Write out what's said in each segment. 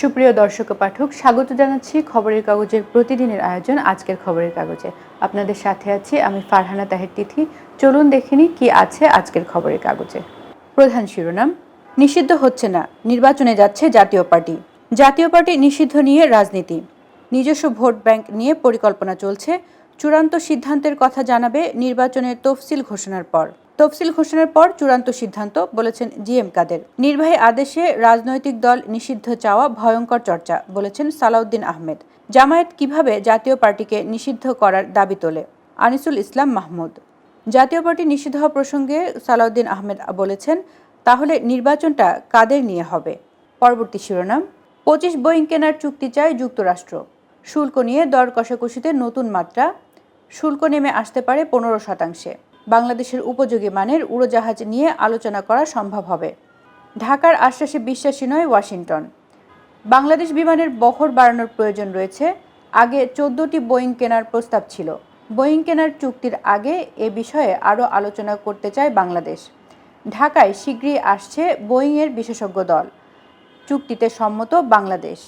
সুপ্রিয় দর্শক পাঠক, স্বাগত জানাচ্ছি খবরের কাগজের প্রতিদিনের আয়োজন, আজকের খবরের কাগজে। আপনাদের সাথে আছি আমি ফারহানা তাহের তিথি। চলুন দেখিনি কি আছে আজকের খবরের কাগজে। প্রধান শিরোনাম, নিষিদ্ধ হচ্ছে না, নির্বাচনে যাচ্ছে জাতীয় পার্টি। জাতীয় পার্টি নিষিদ্ধ নিয়ে রাজনীতি। নিজস্ব ভোট ব্যাংক নিয়ে পরিকল্পনা চলছে। চূড়ান্ত সিদ্ধান্তের কথা জানাবে নির্বাচনের তফসিল ঘোষণার পর। তফসিল ঘোষণার পর চূড়ান্ত সিদ্ধান্ত, বলেছেন জিএম কাদের। নির্বাহী আদেশে রাজনৈতিক দল নিষিদ্ধ চাওয়া ভয়ঙ্কর চর্চা, বলেছেন সালাউদ্দিন আহমেদ। জামায়াত কীভাবে জাতীয় পার্টিকে নিষিদ্ধ করার দাবি তোলে? আনিসুল ইসলাম মাহমুদ। জাতীয় পার্টি নিষিদ্ধ হওয়া প্রসঙ্গে সালাউদ্দিন আহমেদ বলেছেন, তাহলে নির্বাচনটা কাদের নিয়ে হবে? পরবর্তী শিরোনাম, পঁচিশ বোয়িং কেনার চুক্তি চায় যুক্তরাষ্ট্র। শুল্ক নিয়ে দর কষাকষিতে নতুন মাত্রা। শুল্ক নেমে আসতে পারে পনেরো শতাংশে। বাংলাদেশের উপযোগী মানের উড়োজাহাজ নিয়ে আলোচনা করা সম্ভব হবে। ঢাকার আশ্বাসে বিশ্বাসী নয়, ওয়াশিংটন। বাংলাদেশ বিমানের বহর বাড়ানোর প্রয়োজন রয়েছে। আগে চোদ্দটি বোয়িং কেনার প্রস্তাব ছিল। বোয়িং কেনার চুক্তির আগে এ বিষয়ে আরও আলোচনা করতে চায় বাংলাদেশ। ঢাকায় শীঘ্রই আসছে বোয়িংয়ের বিশেষজ্ঞ দল। চুক্তিতে সম্মত বাংলাদেশ।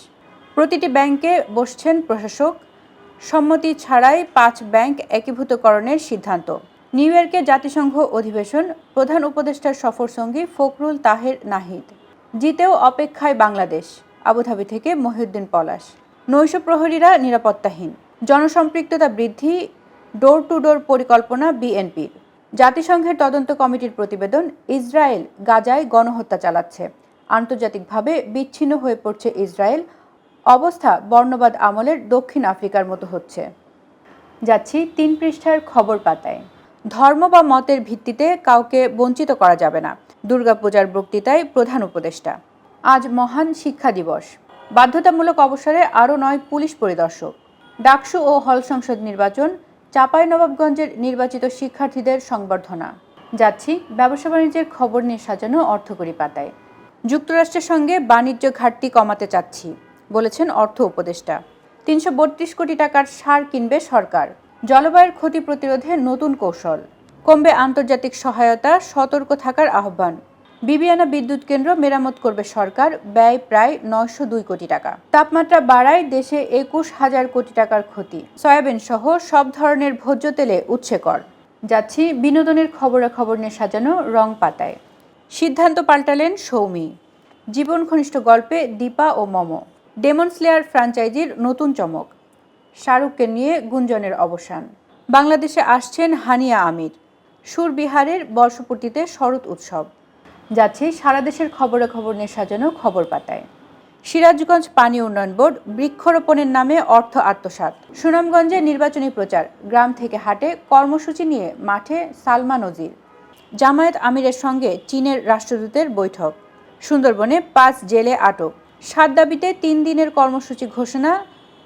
প্রতিটি ব্যাংকে বসছেন প্রশাসক। সম্মতি ছাড়াই পাঁচ ব্যাংক একীভূতকরণের সিদ্ধান্ত। নিউ ইয়র্কে জাতিসংঘ অধিবেশন, প্রধান উপদেষ্টার সফরসঙ্গী ফখরুল তাহের নাহিদ। জিতেও অপেক্ষায় বাংলাদেশ, আবুধাবি থেকে মহিউদ্দিন পলাশ। নৈশ প্রহরীরা নিরাপত্তাহীন। জনসম্পৃক্ততা বৃদ্ধি ডোর টু ডোর পরিকল্পনা বিএনপির। জাতিসংঘের তদন্ত কমিটির প্রতিবেদন, ইসরায়েল গাজায় গণহত্যা চালাচ্ছে। আন্তর্জাতিকভাবে বিচ্ছিন্ন হয়ে পড়ছে ইসরায়েল। অবস্থা বর্ণবাদ আমলের দক্ষিণ আফ্রিকার মতো হচ্ছে। যাচ্ছি তিন পৃষ্ঠার খবর পাতায়। ধর্ম বা মতের ভিত্তিতে কাউকে বঞ্চিত করা যাবে না। দুর্গাপূজার বক্তৃতায় প্রধান উপদেষ্টা। আজ মহান শিক্ষা দিবস। বাধ্যতামূলক অবসরে আরও নয় পুলিশ পরিদর্শক। ডাকসু ও হল সংসদ নির্বাচন, চাঁপাইনবাবগঞ্জের নির্বাচিত শিক্ষার্থীদের সংবর্ধনা। যাচ্ছি ব্যবসা বাণিজ্যের খবর নিয়ে সাজানো অর্থকরী পাতায়। যুক্তরাষ্ট্রের সঙ্গে বাণিজ্য ঘাটতি কমাতে চাচ্ছি, বলেছেন অর্থ উপদেষ্টা। তিনশো বত্রিশ কোটি টাকার সার কিনবে সরকার। জলবায়ুর ক্ষতি প্রতিরোধে নতুন কৌশল। কমবে আন্তর্জাতিক সহায়তা, সতর্ক থাকার আহ্বান। বিবিয়ানা বিদ্যুৎ কেন্দ্র মেরামত করবে সরকার, ব্যয় প্রায় নয়শো দুই কোটি টাকা। তাপমাত্রা বাড়ায় দেশে একুশ হাজার কোটি টাকার ক্ষতি। সয়াবিন সহ সব ধরনের ভোজ্য তেলে উচ্ছে কর যাচ্ছি বিনোদনের খবরাখবর নিয়ে সাজানো রং পাতায়। সিদ্ধান্ত পাল্টালেন সৌমি। জীবন ঘনিষ্ঠ গল্পে দীপা ও মম। ডেমন স্লেয়ার ফ্র্যাঞ্চাইজির নতুন চমক। শাহরুখকে নিয়ে গুঞ্জনের অবসান। বাংলাদেশে আসছেন হানিয়া আমির। সুরবিহারের বর্ষপূর্তিতে শরৎ উৎসব। যাচ্ছে সারা দেশের খবরাখবর নিয়ে সাজানো খবর পাতায়। সিরাজগঞ্জ পানি উন্নয়ন বোর্ড বৃক্ষরোপণের নামে অর্থ আত্মসাৎ। সুনামগঞ্জে নির্বাচনী প্রচার, গ্রাম থেকে হাটে কর্মসূচি নিয়ে মাঠে সালমা নজির জামায়াত আমিরের সঙ্গে চীনের রাষ্ট্রদূতের বৈঠক। সুন্দরবনে পাঁচ জেলে আটক। সাত দাবিতে তিন দিনের কর্মসূচি ঘোষণা,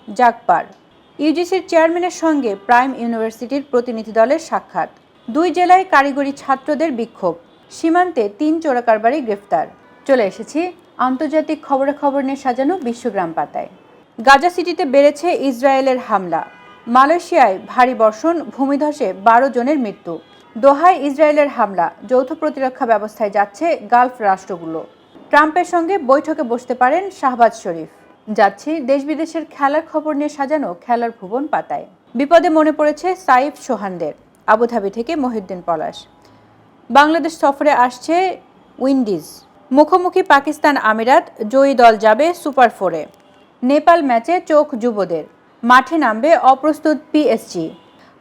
জাগপার। ইউজিসির চেয়ারম্যানের সঙ্গে প্রাইম ইউনিভার্সিটির প্রতিনিধি দলের সাক্ষাৎ। দুই জেলায় কারিগরি ছাত্রদের বিক্ষোভ। সীমান্তে তিন চোরাকারবারি গ্রেফতার। চলে এসেছি আন্তর্জাতিক খবরাখবর নিয়ে সাজানো বিশ্বগ্রাম পাতায়। গাজা সিটিতে বেড়েছে ইসরায়েলের হামলা। মালয়েশিয়ায় ভারী বর্ষণ, ভূমিধসে বারো জনের মৃত্যু। দোহায় ইসরায়েলের হামলা, যৌথ প্রতিরক্ষা ব্যবস্থায় যাচ্ছে গালফ রাষ্ট্রগুলো। ট্রাম্পের সঙ্গে বৈঠকে বসতে পারেন শাহবাজ শরীফ। যাচ্ছি দেশ বিদেশের খেলার খবর নিয়ে সাজানো খেলার ভুবন পাতায়। বিপদে মনে পড়েছে সাইফ সোহানদের, আবুধাবি থেকে মহিউদ্দিন পলাশ। বাংলাদেশ সফরে আসছে উইন্ডিজ। মুখোমুখি পাকিস্তান আমিরাত, জয়ী দল যাবে সুপার ফোরে। নেপাল ম্যাচে চোখ যুবদের, মাঠে নামবে অপ্রস্তুত পিএসজি।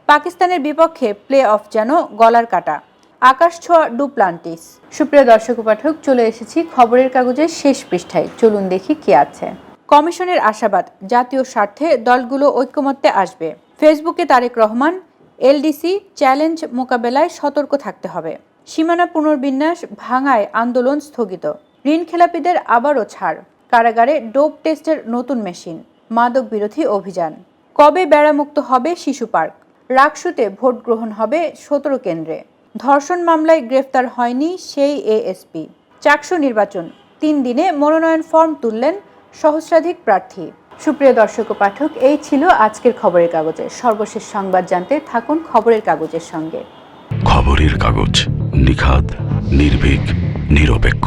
পাকিস্তানের বিপক্ষে প্লে অফ যেন গলার কাটা। আকাশ ছোঁয়া ডুপ্লান্টিস। সুপ্রিয় দর্শক পাঠক, চলে এসেছি খবরের কাগজের শেষ পৃষ্ঠায়। চলুন দেখি কি আছে। কমিশনের আশাবাদ, জাতীয় স্বার্থে দলগুলো ঐক্যমত্যে আসবে। ফেসবুকে তারেক রহমান, এলডিসি, চ্যালেঞ্জ মোকাবেলায় সতর্ক থাকতে হবে। সীমানা পুনর্বিন্যাস ভাঙায় আন্দোলন স্থগিত। ঋণ খেলাপিদের আবারও ছাড়। কারাগারে ডোপ টেস্টের নতুন মেশিন মাদক বিরোধী অভিযান। কবে বেড়ামুক্ত হবে শিশু পার্ক? রাকসুতে ভোট গ্রহণ হবে সতেরো কেন্দ্রে। ধর্ষণ মামলায় গ্রেফতার হয়নি সেই এএসপি। চাকসু নির্বাচন, তিন দিনে মনোনয়ন ফর্ম তুললেন সহস্রাধিক প্রার্থী। সুপ্রিয় দর্শক ও পাঠক, এই ছিল আজকের খবরের কাগজে। সর্বশেষ সংবাদ জানতে থাকুন খবরের কাগজের সঙ্গে। খবরের কাগজ নিখাদ, নির্ভীক, নিরপেক্ষ।